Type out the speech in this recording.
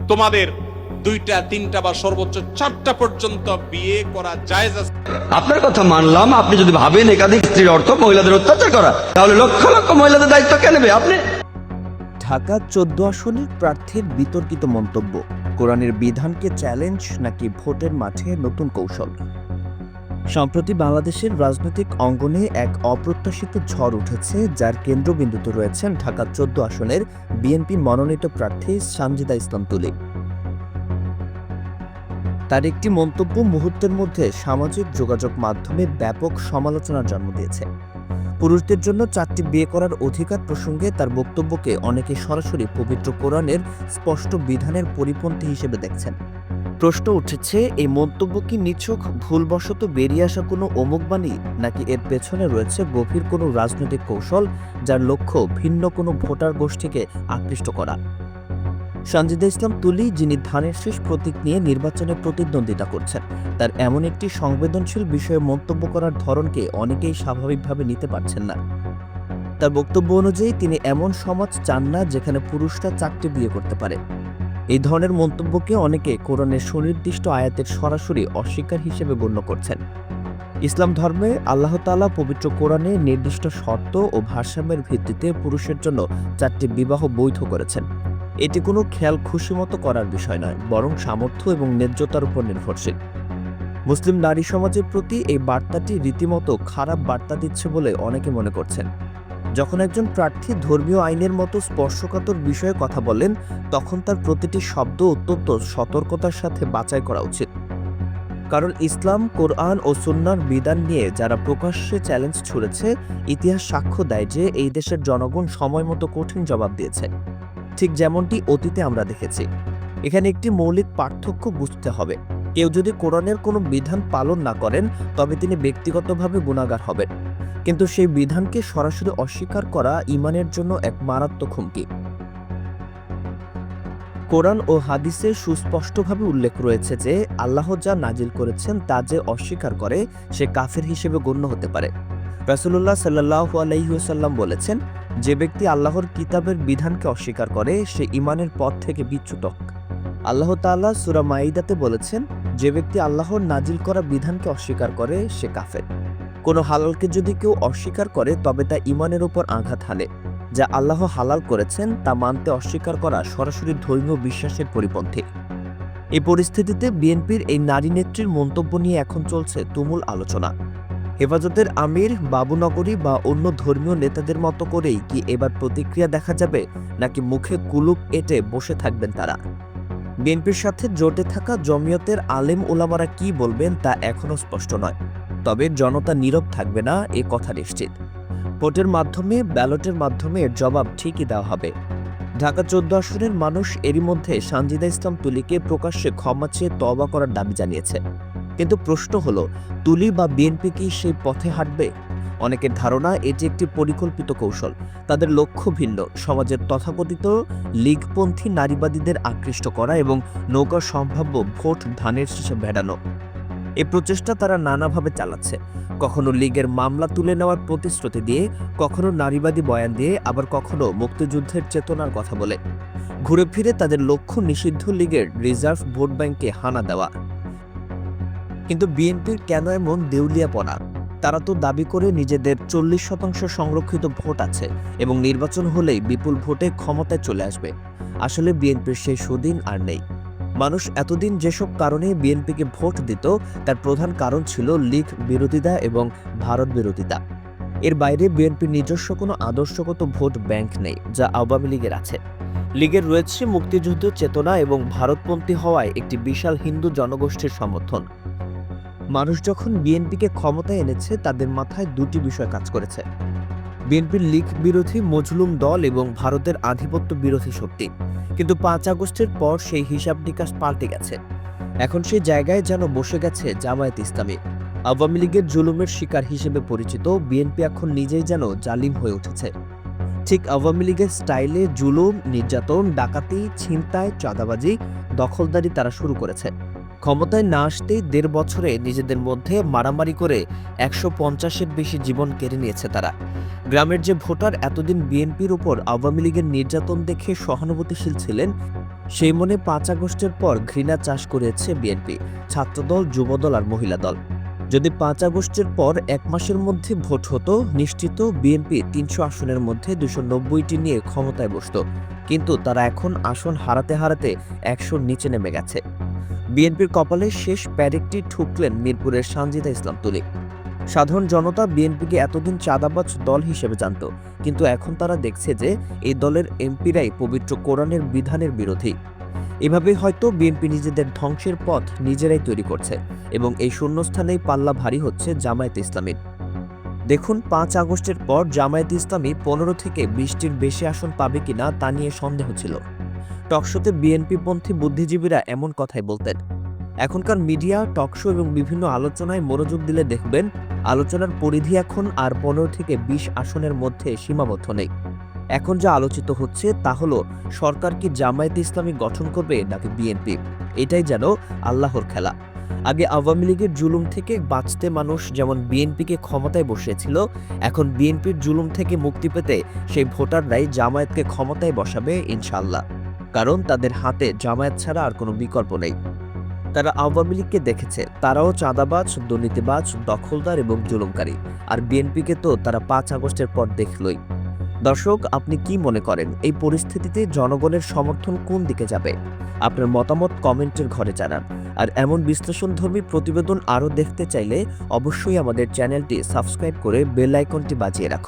তোমাদের দুইটা তিনটা বা সর্বোচ্চ চারটা পর্যন্ত বিয়ে করা জায়েজ আছে। আপনার কথা মানলাম আপনি যদি ভাবেন একাধিক স্ত্রীর অর্থ মহিলাদের অত্যাচার করা তাহলে লক্ষ লক্ষ মহিলাদের দায়িত্ব কে নেবে আপনি? ঢাকা চোদ্দ আসনের প্রার্থীর বিতর্কিত মন্তব্য। কোরআনের বিধানকে চ্যালেঞ্জ নাকি ভোটের মাঠে নতুন কৌশল? সম্প্রতি বাংলাদেশের রাজনৈতিক অঙ্গনে এক অপ্রত্যাশিত ঝড় উঠেছে, যার কেন্দ্রবিন্দুতে রয়েছেন ঢাকা চোদ্দ আসনের বিএনপি মনোনীত প্রার্থী সানজিদা ইসলাম তুলি। তার একটি মন্তব্য মুহূর্তের মধ্যে সামাজিক যোগাযোগ মাধ্যমে ব্যাপক সমালোচনার জন্ম দিয়েছে। পুরুষদের জন্য চারটি বিয়ে করার অধিকার প্রসঙ্গে তার বক্তব্যকে অনেকে সরাসরি পবিত্র কোরআনের স্পষ্ট বিধানের পরিপন্থী হিসেবে দেখছেন। প্রশ্ন উঠেছে, এই মন্তব্য কি নিছক, ভুলবশত বেরিয়ে আসা কোনো অমুকবাণী নাকি এর পেছনে রয়েছে গভীর কোনো রাজনৈতিক কৌশল, যার লক্ষ্য ভিন্ন কোনো ভোটার গোষ্ঠীকে আকৃষ্ট করা? সঞ্জিদা ইসলাম তুলি, যিনি ধানের শেষ প্রতীক নিয়ে নির্বাচনে প্রতিদ্বন্দ্বিতা করছেন, তার এমন একটি সংবেদনশীল বিষয়ে মন্তব্য করার ধরনকে অনেকেই স্বাভাবিকভাবে নিতে পারছেন না। তার বক্তব্য অনুযায়ী, তিনি এমন সমাজ চান না, যেখানে পুরুষরা চারটি বিয়ে করতে পারে। এই ধরনের মন্তব্যকে অনেকে কোরআনের সুনির্দিষ্ট আয়াতের সরাসরি অস্বীকার হিসেবে গণ্য করছেন। ইসলাম ধর্মে আল্লাহ তাআলা পবিত্র কোরআনে নির্দিষ্ট শর্ত ও ভারসাম্যের ভিত্তিতে পুরুষের জন্য চারটি বিবাহ বৈধ করেছেন। এটি কোনো খেয়াল খুশিমতো করার বিষয় নয়, বরং সামর্থ্য এবং ন্যায্যতার উপর নির্ভরশীল। মুসলিম নারী সমাজের প্রতি এই বার্তাটি রীতিমতো খারাপ বার্তা দিচ্ছে বলে অনেকে মনে করছেন। যখন একজন প্রার্থী ধর্মীয় আইনের মতো স্পর্শকাতর বিষয়ে কথা বলেন, তখন তার প্রতিটি শব্দ অত্যন্ত সতর্কতার সাথে বাছাই করা উচিত। কারণ ইসলাম, কোরআন ও সুন্নার বিধান নিয়ে যারা প্রকাশ্যে চ্যালেঞ্জ ছুড়েছে, ইতিহাস সাক্ষ্য দেয় যে এই দেশের জনগণ সময় মতো কঠিন জবাব দিয়েছে। ঠিক যেমনটি অতীতে আমরা দেখেছি। এখানে একটি মৌলিক পার্থক্য বুঝতে হবে। কেউ যদি কোরআনের কোনো বিধান পালন না করেন, তবে তিনি ব্যক্তিগতভাবে গুণাগার হবেন। কিন্তু সেই বিধানকে সরাসরি অস্বীকার করা ইমানের জন্য এক মারাত্মক হুমকি। কোরআন ও হাদিসে সুস্পষ্টভাবে উল্লেখ রয়েছে যে, আল্লাহ যা নাজিল করেছেন তা যে অস্বীকার করে, সে কাফের হিসেবে গণ্য হতে পারে। রাসুল্লাহ সাল্লাহ বলেছেন, যে ব্যক্তি আল্লাহর কিতাবের বিধানকে অস্বীকার করে, সে ইমানের পথ থেকে বিচ্যুত আল্লাহ তাআলা সুরা মাইদাতে বলেছেন যে ব্যক্তি আল্লাহর নাজিল করা বিধানকে অস্বীকার করে, সে কাফের। কোনো হালালকে যদি কেউ অস্বীকার করে, তবে তা ইমানের উপর আঘাত হানে। যা আল্লাহ হালাল করেছেন, তা মানতে অস্বীকার করা সরাসরি ধর্মীয় বিশ্বাসের পরিপন্থী। এই পরিস্থিতিতে বিএনপির এই নারী নেত্রীর মন্তব্য নিয়ে এখন চলছে তুমুল আলোচনা। হেফাজতের আমির, বাবুনগরী বা অন্য ধর্মীয় নেতাদের মতো করেই কি এবার প্রতিক্রিয়া দেখা যাবে, নাকি মুখে কুলুপ এঁটে বসে থাকবেন তারা? বিএনপির সাথে জোটে থাকা জমিয়তের আলেম ওলামারা কি বলবেন তা এখনও স্পষ্ট নয়। তবে জনতা নীরব থাকবে না, এ কথা নিশ্চিত। ভোটের মাধ্যমে, ব্যালটের মাধ্যমে জবাব ঠিকই দেওয়া হবে। ঢাকা চোদ্দ আসনের মানুষ এরই মধ্যে সানজিদা ইসলাম তুলিকে প্রকাশ্যে ক্ষমা চেয়ে তবা করার দাবি জানিয়েছে। কিন্তু প্রশ্ন হলো, তুলি বা বিএনপি কি সেই পথে হাঁটবে? অনেকের ধারণা এটি একটি পরিকল্পিত কৌশল। তাদের লক্ষ্য ভিন্ন। সমাজের তথাকথিত লীগপন্থী নারীবাদীদের আকৃষ্ট করা এবং নৌকা সম্ভাব্য ভোট ধানের শীষে ভেড়ানো এ প্রচেষ্টা তারা নানাভাবে চালাচ্ছে। কখনো লীগের মামলা তুলে নেওয়ার প্রতিশ্রুতি দিয়ে, কখনো নারীবাদী বয়ান দিয়ে, আবার কখনো মুক্তিযুদ্ধের চেতনার কথা বলে। ঘুরে ফিরে তাদের লক্ষ্য নিষিদ্ধ লীগের রিজার্ভ ভোট ব্যাংকে হানা দেওয়া। কিন্তু বিএনপির কেন এমন দেউলিয়াপনা? তারা তো দাবি করে নিজেদের চল্লিশ শতাংশ সংরক্ষিত ভোট আছে এবং নির্বাচন হলেই বিপুল ভোটে ক্ষমতায় চলে আসবে। আসলে বিএনপির সেই সুদিন আর নেই। মানুষ এতদিন যেসব কারণে বিএনপিকে ভোট দিত, তার প্রধান কারণ ছিল লীগ বিরোধিতা এবং ভারত বিরোধিতা। এর বাইরে বিএনপির নিজস্ব কোনো আদর্শগত ভোট ব্যাংক নেই, যা আওয়ামী লীগের আছে। লীগের রয়েছে মুক্তিযুদ্ধ চেতনা এবং ভারতপন্থী হওয়ায় একটি বিশাল হিন্দু জনগোষ্ঠীর সমর্থন। মানুষ যখন বিএনপিকে ক্ষমতায় এনেছে, তাদের মাথায় দুটি বিষয় কাজ করেছে। বিএনপির লীগ বিরোধী মজলুম দল এবং ভারতের আধিপত্য বিরোধী শক্তি। কিন্তু পাঁচ আগস্টের পর সেই হিসাব নিকাশ পাল্টে গেছে। এখন সেই জায়গায় যেন বসে গেছে জামায়াত ইসলামী। আওয়ামী লীগের জুলুমের শিকার হিসেবে পরিচিত, বিএনপি এখন নিজেই যেন জালিম হয়ে উঠেছে। ঠিক আওয়ামী লীগের স্টাইলে জুলুম, নির্যাতন, ডাকাতি, ছিনতাই, চাঁদাবাজি, দখলদারি তারা শুরু করেছে। ক্ষমতায় না আসতেই দেড় বছরে নিজেদের মধ্যে মারামারি করে একশো পঞ্চাশের বেশি জীবন কেড়ে নিয়েছে তারা। গ্রামের যে ভোটার এতদিন বিএনপির উপর আওয়ামী লীগের নির্যাতন দেখে সহানুভূতিশীল ছিলেন, সেই মনে পাঁচ আগস্টের পর ঘৃণা চাষ করেছে বিএনপি, ছাত্রদল, যুবদল আর মহিলা দল। যদি পাঁচ আগস্টের পর এক মাসের মধ্যে ভোট হতো, নিশ্চিত বিএনপি তিনশো আসনের মধ্যে দুশো নব্বইটি নিয়ে ক্ষমতায় বসত। কিন্তু তারা এখন আসন হারাতে হারাতে একশোর নিচে নেমে গেছে। বিএনপির কপালে শেষ প্যারেকটি ঠুকলেন মিরপুরের সানজিদা ইসলাম তুলি। সাধারণ জনতা বিএনপিকে এতদিন চাঁদাবাজ দল হিসেবে জানত, কিন্তু এখন তারা দেখছে যে এই দলের এমপিরাই পবিত্র কোরআনের বিধানের বিরোধী। এভাবে হয়তো বিএনপি নিজেদের ধ্বংসের পথ নিজেরাই তৈরি করছে এবং এই শূন্যস্থানেই পাল্লা ভারী হচ্ছে জামায়াত ইসলামীর। দেখুন, পাঁচ আগস্টের পর জামায়াত ইসলামী পনেরো থেকে বিশটির বেশি আসন পাবে কিনা তা নিয়ে সন্দেহ ছিল। টকশোতে বিএনপিপন্থী বুদ্ধিজীবীরা এমন কথাই বলতেন। এখনকার মিডিয়া, টকশো এবং বিভিন্ন আলোচনায় মনোযোগ দিলে দেখবেন, আলোচনার পরিধি এখন আর পনেরো থেকে বিশ আসনের মধ্যে সীমাবদ্ধ নেই। এখন যা আলোচিত হচ্ছে তা হলো, সরকার কি জামায়াত ইসলামী গঠন করবে নাকি বিএনপি? এটাই যেন আল্লাহর খেলা। আগে আওয়ামী লীগের জুলুম থেকে বাঁচতে মানুষ যেমন বিএনপিকে ক্ষমতায় বসিয়েছিল, এখন বিএনপির জুলুম থেকে মুক্তি পেতে সেই ভোটাররাই জামায়াতকে ক্ষমতায় বসাবে ইনশাল্লাহ কারণ তাদের হাতে জামায়াত ছাড়া আর কোনো বিকল্প নেই। তারা আওয়ামী লীগকে দেখেছে, তারাও চাঁদাবাজ, দুর্নীতিবাজ, দখলদার এবং জুলুমকারী। আর বিএনপিকে তো তারা পাঁচ আগস্টের পর দেখলই। দর্শক, আপনি কি মনে করেন, এই পরিস্থিতিতে জনগণের সমর্থন কোন দিকে যাবে? আপনার মতামত কমেন্টের ঘরে জানান। আর এমন বিশ্লেষণধর্মী প্রতিবেদন আরও দেখতে চাইলে অবশ্যই আমাদের চ্যানেলটি সাবস্ক্রাইব করে বেল আইকনটি বাজিয়ে রাখুন।